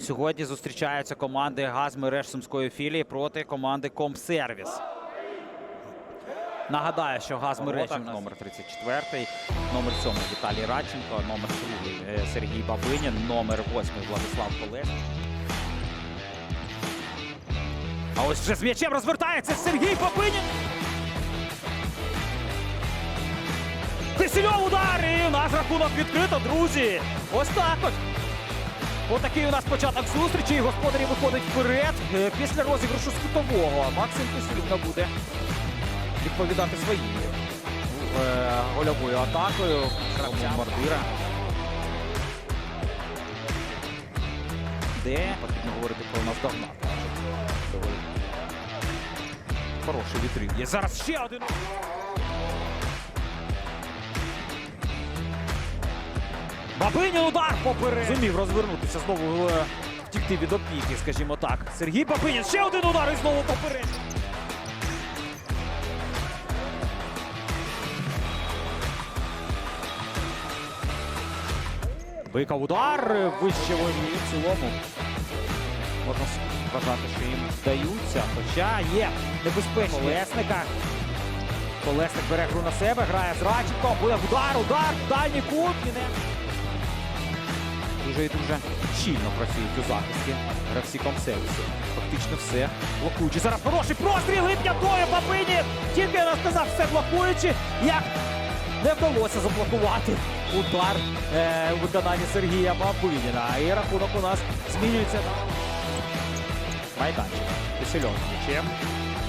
Сьогодні зустрічаються команди Газмереж Сумської філії проти команди Комсервіс. Нагадаю, що Газмереж номер 34, номер 7 Віталій Радченко, номер 2 е, Сергій Бабинін, номер 8 Владислав Колес. А ось вже з м'ячем розвертається Сергій Бабинін. Кисельов удар і у нас рахунок відкрито, друзі. Ось так от. Отакий у нас початок зустрічі. і Господарі виходять вперед. Е, Після розіграшу з кутового Максим Кисельов буде відповідати своєю е, гольовою атакою. Мордира. Де потрібно говорити про наздогнати. Доволі хороший відрив. Є зараз ще один. Бабинін удар поперед. Зумів розвернутися знову е, втікти від опіки, скажімо так. Сергій Бабинін ще один удар і знову поперед. Биков удар е, вище вони в цілому. Можна вважати, що їм вдаються. Хоча є небезпечні Колесника. Колесник бере гру на себе, грає з Радченком, буде удар, удар, дальній кут. І не... Дуже і дуже щільно працюють у захисті гравці комсервісу. Фактично все блокуючи. Зараз хороший простріл і Бабині. Тільки я сказав, все блокуючи. Як не вдалося заблокувати удар е, у виконанні Сергія Бабиніна. І рахунок у нас змінюється майданчик. Кисельов м'ячем.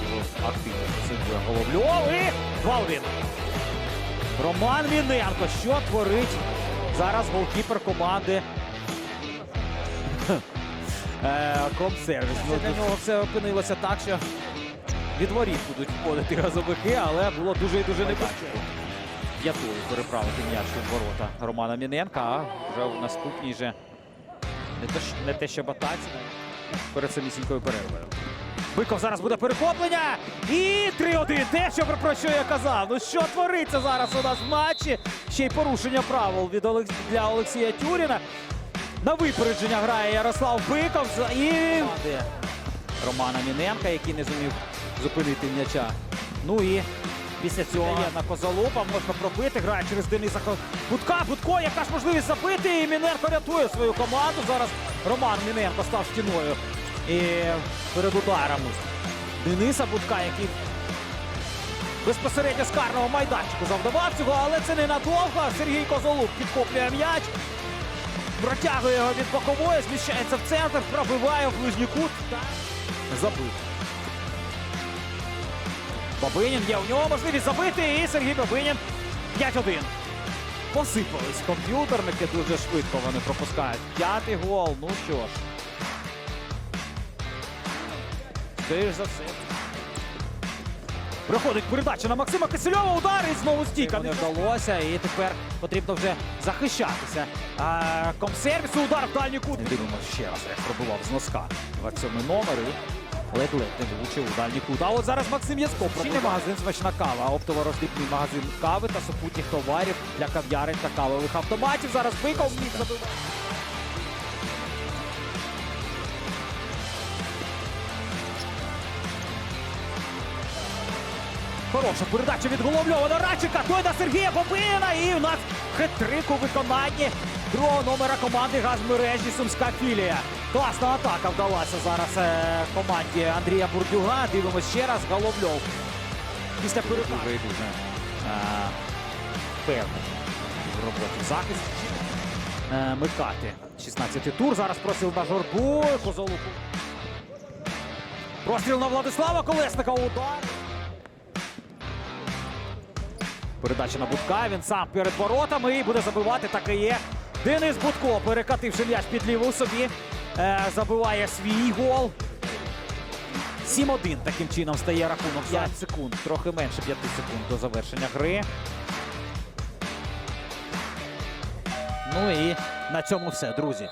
Його активно пресингує Головльов і 2-1. Роман Міненко. Що творить зараз голкіпер команди е, Комсервіс. Ну, для нього все опинилося так, що від воріт будуть входити газовики, але було дуже і дуже небезпечно. П'ятою переправити м'яч у ворота Романа Міненка, а вже в наступній же не те, що- не те, що батаці, перед самісінькою перервою. Биков зараз буде перехоплення. І 3-1. Те, що про- про що я казав. Ну що твориться зараз у нас в матчі? Ще й порушення правил від Олекс... для Олексія Тюріна. На випередження грає Ярослав Биков і Романа Міненка, який не зумів зупинити м'яча. Ну і після цього є на Козалопа, можна пробити, грає через Дениса Будка. Будко, яка ж можливість забити, і Міненко рятує свою команду. Зараз Роман Міненко став стіною. І перед ударом Дениса Будка, який безпосередньо з карного майданчику завдавав цього, але це ненадовго. Сергій Козолук підхоплює м'яч. Протягує його від бокової, зміщається в центр, пробиває в ближній кут та забив. Бабинін є у нього можливість забити, і Сергій Бабинін 5-1. Посипались комп'ютерники дуже швидко вони пропускають. П'ятий гол. Ну що ж. Скоріш за все. Приходить передача на Максима Кисельова, удар і знову стійка. Не вдалося, і тепер потрібно вже захищатися. А, комсервісу удар в дальній кут. Дивимося ще раз, як пробував з носка. 27 номер ледь-ледь не влучив у дальній кут. А от зараз Максим Яцко. Професійний магазин смачна кава. Оптово-розліпний магазин кави та супутніх товарів для кав'ярень та кавових автоматів. Зараз Биков міг забивати. Хороша передача від Головльова до Радченка. Той на Сергія Бобина. І у нас хет-трик у виконанні другого номера команди газмережі Сумська філія. Класна атака вдалася зараз е, команді Андрія Бурдюга. Дивимося ще раз. Головльов. Після передачі. Дуже дуже в роботі захист. Е, Микати. 16-й тур. Зараз просив на жорбу. Козолуку. Простріл на Владислава Колесника. Удар. Передача на Будка. Він сам перед воротами і буде забивати. Так і є. Денис Будко, перекативши м'яч під ліву собі, е, забиває свій гол. 7-1 таким чином стає рахунок. 5 секунд, трохи менше 5 секунд до завершення гри. Ну і на цьому все, друзі.